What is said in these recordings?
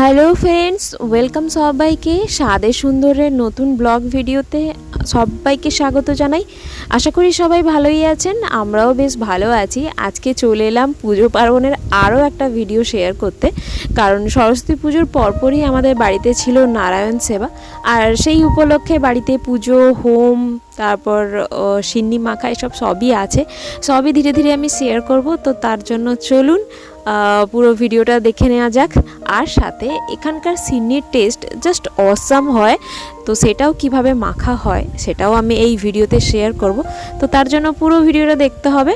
Hello friends welcome সবাইকে স্বাদে সুন্দরের নতুন ব্লগ ভিডিওতে সবাইকে স্বাগত জানাই। আশা করি সবাই ভালোই আছেন, আমরাও বেশ ভালো আছি। আজকে চলে এলাম পুজো পার্বণের আরও একটা ভিডিও শেয়ার করতে। কারণ সরস্বতী পুজোর পরপরই আমাদের বাড়িতে ছিল নারায়ণ সেবা। আর সেই উপলক্ষে বাড়িতে পুজো, হোম তারপর সিন্নি, মাখা এসব সবই আছে। সবই ধীরে ধীরে আমি শেয়ার করব। তো তার জন্য চলুন পুরো ভিডিওটা দেখে নেওয়া যাক। আর সাথে এখানকার সিন্নির টেস্ট জাস্ট অসাম হয়। তো সেটাও কীভাবে মাখা হয়, সেটাও আমি এই ভিডিওতে শেয়ার করব। তো তার জন্য পুরো ভিডিওটা দেখতে হবে।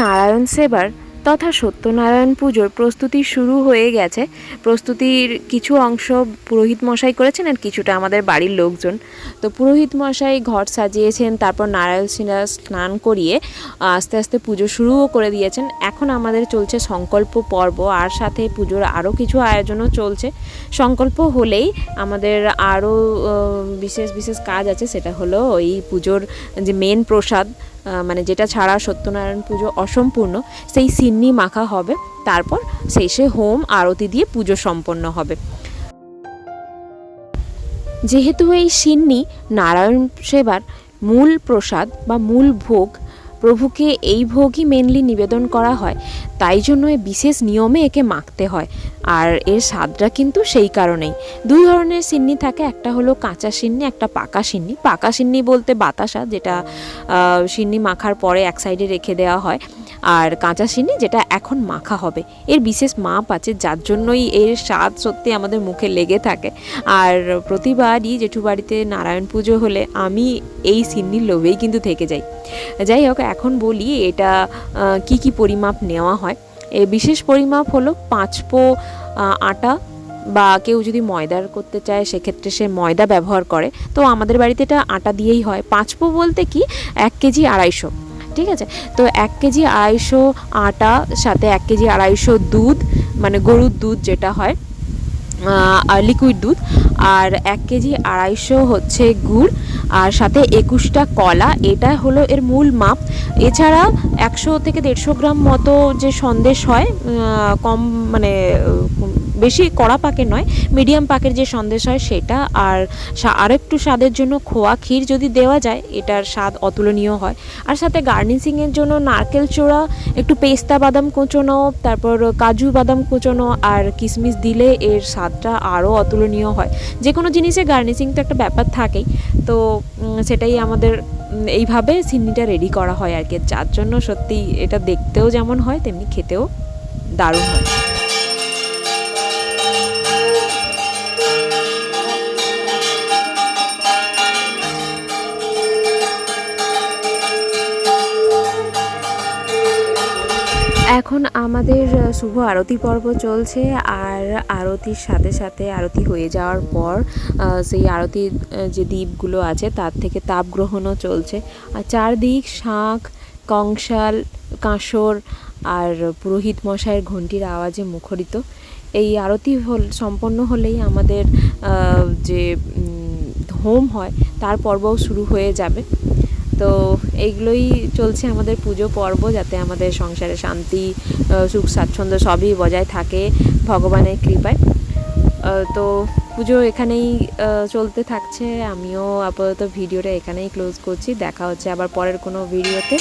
নারায়ণ সেবার তথা সত্যনারায়ণ পুজোর প্রস্তুতি শুরু হয়ে গেছে। প্রস্তুতির কিছু অংশ পুরোহিত মশাই করেছেন আর কিছুটা আমাদের বাড়ির লোকজন। তো পুরোহিত মশাই ঘর সাজিয়েছেন, তারপর নারায়ণ সিনা স্নান করিয়ে আস্তে আস্তে পুজো শুরুও করে দিয়েছেন। এখন আমাদের চলছে সংকল্প পর্ব, আর সাথে পুজোর আরও কিছু আয়োজনও চলছে। সংকল্প হলেই আমাদের আরও বিশেষ বিশেষ কাজ আছে, সেটা হলো ওই পুজোর যে মেন প্রসাদ মানে যেটা ছাড়া সত্যনারায়ণ পুজো অসম্পূর্ণ, সেই সিন্নি মাখা হবে। তারপর শেষে হোম আরতি দিয়ে পুজো সম্পন্ন হবে। যেহেতু এই সিন্নি নারায়ণ সেবার মূল প্রসাদ বা মূল ভোগ, প্রভুকে এই ভোগই মেনলি নিবেদন করা হয় তাই জন্য বিশেষ নিয়মে একে মাখতে হয়। আর এর স্বাদটা কিন্তু সেই কারণেই। দুই ধরনের সিন্নি থাকে, একটা হলো কাঁচা সিন্নি, একটা পাকা সিন্নি। পাকা সিন্নি বলতে বাতাসা, যেটা সিন্নি মাখার পরে এক সাইডে রেখে দেওয়া হয়। আর কাঁচা সিন্নি, যেটা এখন মাখা হবে। এর বিশেষ মাপ আছে, যার জন্যই এর স্বাদ সত্যি আমাদের মুখে লেগে থাকে। আর প্রতিবারই জেঠু বাড়িতে নারায়ণ পুজো হলে আমি এই সিন্নির লোভেই কিন্তু থেকে যাই। যাই হোক, এখন বলি এটা কি কি পরিমাপ নেওয়া হয়। বিশেষ পরিমাপ হলো পাঁচ পো আটা বা কেউ যদি ময়দার করতে চায়, সেক্ষেত্রে সে ময়দা ব্যবহার করে। তো আমাদের বাড়িতে এটা আটা দিয়েই হয়। পাঁচ পো বলতে কি? এক কেজি আড়াইশো। ঠিক আছে? তো এক কেজি আড়াইশো আটা, সাথে এক কেজি আড়াইশো দুধ মানে গরুর দুধ যেটা হয় লিকুইড দুধ, আর এক কেজি আড়াইশো হচ্ছে গুড়, আর সাথে একুশটা কলা এটা হলো এর মূল মাপ। এছাড়া একশো থেকে দেড়শো গ্রাম মতো যে সন্দেশ হয় কম মানে বেশি কড়া পাকের নয়, মিডিয়াম পাকের যে সন্দেশ হয় সেটা। আর আরেকটু স্বাদের জন্য খোয়া ক্ষীর যদি দেওয়া যায়, এটার স্বাদ অতুলনীয় হয়। আর সাথে গার্নিশিংয়ের জন্য নারকেল চোড়া, একটু পেস্তা বাদাম কোচোনো তারপর কাজু বাদাম কোচোনো আর কিশমিশ দিলে এর স্বাদটা আরও অতুলনীয় হয়। যে কোনো জিনিসে গার্নিশিং তো একটা ব্যাপার থাকেই। তো সেটাই আমাদের এইভাবে সিন্নিটা রেডি করা হয় আর কি। যার জন্য সত্যি এটা দেখতেও যেমন হয়, তেমনি খেতেও দারুণ হয়। এখন আমাদের শুভ আরতি পর্ব চলছে আর আরতির সাথে সাথে আরতি হয়ে যাওয়ার পর সেই আরতির যে দ্বীপগুলো আছে তার থেকে তাপ গ্রহণও চলছে। আর চারদিক শাঁখ, কংসাল, কাঁসর আর পুরোহিত মশাইয়ের ঘণ্টির আওয়াজে মুখরিত। এই আরতি হল, সম্পন্ন হলেই আমাদের যে হোম হয়, তার পর্বও শুরু হয়ে যাবে। তো এইগুলোই চলছে আমাদের পুজো পর্ব যাতে আমাদের সংসারে শান্তি সুখ, স্বাচ্ছন্দ্য সবই বজায় থাকে ভগবানের কৃপায়। তো পুজো এখানেই চলতে থাকছে। আমিও আপাতত ভিডিওটা এখানেই ক্লোজ করছি। দেখা হচ্ছে আবার পরের কোনো ভিডিওতে